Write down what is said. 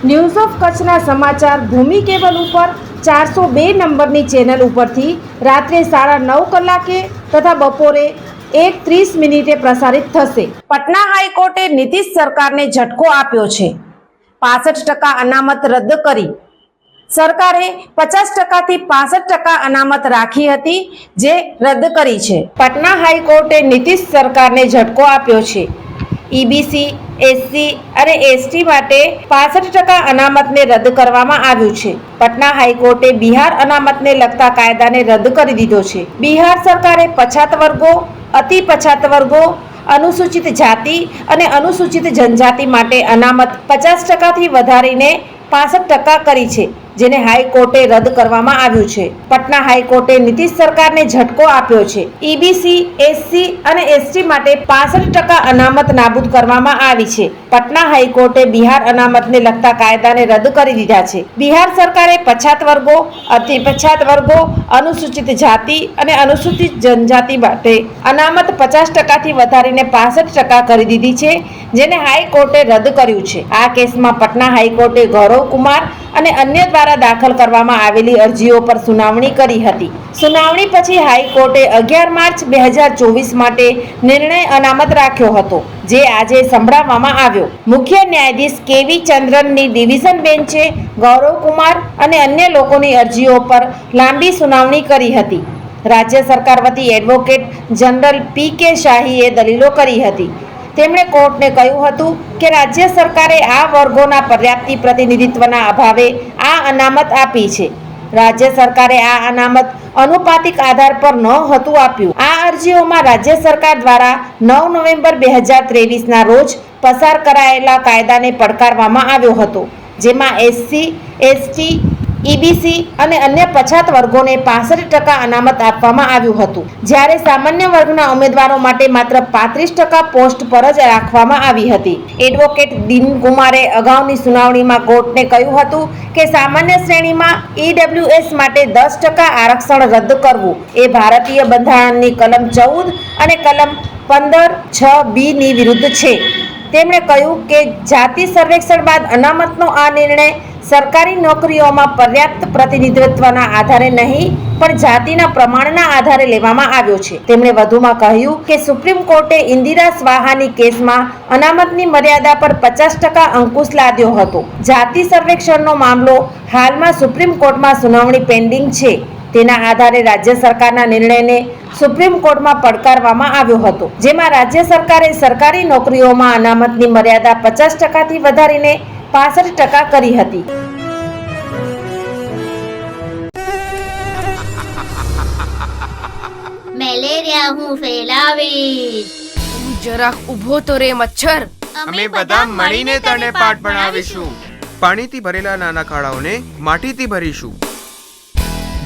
news of કચ્છના સમાચાર ભૂમિ cable ઉપર ચારસો બે નંબરની ચેનલ ઉપરથી રાત્રે સાડા નવ કલાકે તથા બપોરે એક ત્રીસ મિનિટે પ્રસારિત થશે. પટના હાઈકોર્ટે નીતિશ સરકારને ઝટકો આપ્યો છે. પાસઠ ટકા અનામત રદ કરી. સરકારે પચાસ ટકાથી પાસઠ ટકા અનામત રાખી હતી જે રદ કરી છે. પટના હાઈકોર્ટે નીતિશ સરકારને ઝટકો આપ્યો છે. ઈબીસી એસસી અને એસટી માટે પાસઠ ટકા અનામતને રદ કરવામાં આવ્યું છે. પટના હાઈકોર્ટે બિહાર અનામતને લગતા કાયદાને રદ કરી દીધો છે. બિહાર સરકારે પછાત વર્ગો, અતિ પછાત વર્ગો, અનુસૂચિત જાતિ અને અનુસૂચિત જનજાતિ માટે અનામત પચાસ ટકાથી વધારીને પાસઠ ટકા કરી છે. જેને હાઈકોર્ટે રદ કરવામાં આવ્યું છે. પટના હાઈકોર્ટે નીતિશ સરકારને ઝટકો આપ્યો છે. ઈબીસી, એસસી અને એસટી માટે પાસઠ ટકા અનામત નાબૂદ કરવામાં આવી છે. પટના હાઈકોર્ટે બિહાર અનામતને લગતા કાયદાને રદ કરી દીધા છે. બિહાર સરકારે પછાત વર્ગો અતિ પછાત વર્ગો, અનુસૂચિત જાતિ અને અનુસૂચિત જનજાતિ માટે અનામત પચાસ ટકાથી વધારીને પાસઠ ટકા કરી દીધી છે, જેને હાઈકોર્ટે રદ કર્યું છે. આ કેસમાં પટના હાઈકોર્ટે ગૌરવ કુમાર અને અન્ય દ્વારા દાખલ કરવામાં આવેલી અરજીઓ પર સુનાવણી કરી હતી. સુનાવણી પછી હાઈકોર્ટે અગિયાર માર્ચ બે હજાર ચોવીસ માટે નિર્ણય અનામત રાખ્યો હતો, જે આજે સંભળાવવામાં આવ્યો. મુખ્ય ન્યાયાધીશ કેવી ચંદ્રનની ડિવિઝન બેન્ચે ગૌરવ કુમાર અને અન્ય લોકોની અરજીઓ પર લાંબી સુનાવણી કરી હતી. રાજ્ય સરકાર વતી એડવોકેટ જનરલ પી કે શાહીએ દલીલો કરી હતી. તેમણે કોર્ટને કહ્યું હતું કે રાજ્ય સરકારે આ વર્ગોના પર્યાપ્તિ પ્રતિનિધિત્વના અભાવે આ અનામત આપી છે. રાજ્ય સરકારે આ અનામત અનુપાતિક આધાર પર ન હતું આપ્યું. આ અરજીઓમાં રાજ્ય સરકાર દ્વારા નવ નવેમ્બર બે હજાર ત્રેવીસના રોજ પસાર કરાયેલા કાયદાને પડકારવામાં આવ્યો હતો, જેમાં એસસી, એસટી ઈબીસી અને અન્ય પછાત વર્ગોને પાસઠ ટકા અનામત આપવામાં આવ્યું હતું. જ્યારે સામાન્ય વર્ગના ઉમેદવારો માટે માત્ર પાંત્રીસ ટકા પોસ્ટ પર જ રાખવામાં આવી હતી. એડવોકેટ દિન કુમારે અગાઉની સુનાવણીમાં કોર્ટને કહ્યું હતું કે સામાન્ય શ્રેણીમાં ઈડબ્લ્યુએસ માટે દસ ટકા આરક્ષણ રદ કરવું એ ભારતીય બંધારણની કલમ ચૌદ અને કલમ પંદર છ બીની વિરુદ્ધ છે. તેમણે કહ્યું કે જાતિ સર્વેક્ષણ બાદ અનામતનો આ નિર્ણય સરકારી નોકરીઓમાં પર્યાપ્ત પ્રતિનિધિત્વના આધારે નહીં, પણ જાતિના પ્રમાણના આધારે લેવામાં આવ્યો છે. તેમણે વધુમાં કહ્યું કે સુપ્રીમ કોર્ટે ઇન્દિરા સ્વાહાની કેસમાં અનામતની મર્યાદા પર પચાસ ટકા અંકુશ લાદ્યો હતો. જાતિ સર્વેક્ષણનો મામલો હાલમાં સુપ્રીમ કોર્ટમાં સુનાવણી પેન્ડિંગ છે. તેના આધારે રાજ્ય સરકારના નિર્ણયને સુપ્રીમ કોર્ટમાં પડકારવામાં આવ્યો હતો. જેમાં રાજ્ય સરકારે સરકારી નોકરીઓમાં અનામતની મર્યાદા પચાસ ટકાથી વધારીને પાસઠ ટકા કરી હતી. મેલેરિયા હું ફેલાવીશ. જરાક ઊભો તો રે મચ્છર. અમે બધા મળીને તને પાઠ ભણાવીશું. પાણીથી ભરેલા નાના ખાડાઓને માટીથી ભરીશું.